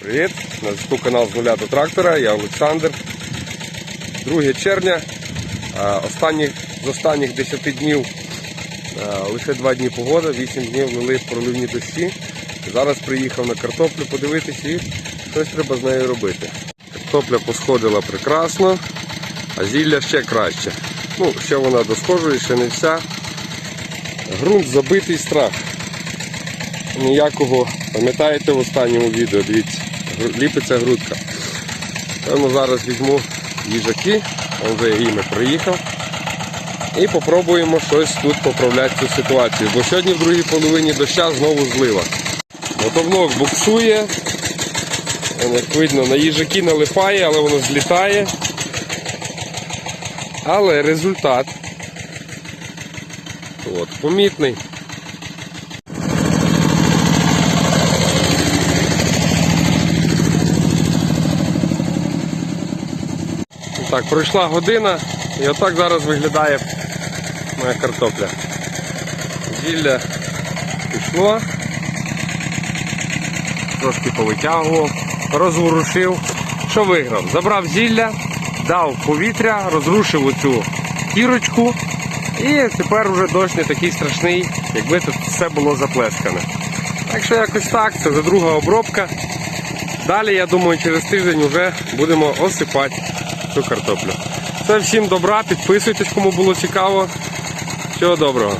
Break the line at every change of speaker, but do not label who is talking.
Привіт! На зв'язку канал з нуля до трактора, я Олександр. 2 червня. Останні, з останніх 10 днів лише 2 дні погода, 8 днів лили проливні дощі. Зараз приїхав на картоплю подивитися і щось треба з нею робити. Картопля посходила прекрасно, а зілля ще краще. Ну, ще вона досхожує, ще не вся. Грунт забитий страх ніякого, пам'ятаєте в останньому відео, дивіться, ліпиться грудка. Певно, зараз візьму їжаки, он вже Ігіме приїхав. І попробуємо щось тут поправляти цю ситуацію. Бо сьогодні в другій половині доща знову злива. Мотоблок буксує. Як видно, на їжаки налипає, але воно злітає. Але результат от, помітний. Так, пройшла година і отак зараз виглядає моя картопля. Зілля пішло, трошки повитягував, розворушив. Що виграв? Забрав зілля, дав повітря, розрушив оцю кірочку. І тепер вже дощ не такий страшний, якби тут все було заплескане. Так що якось так, це вже друга обробка. Далі, я думаю, через тиждень вже будемо осипати цю картоплю. Це всім добра, підписуйтесь, кому було цікаво. Всього доброго.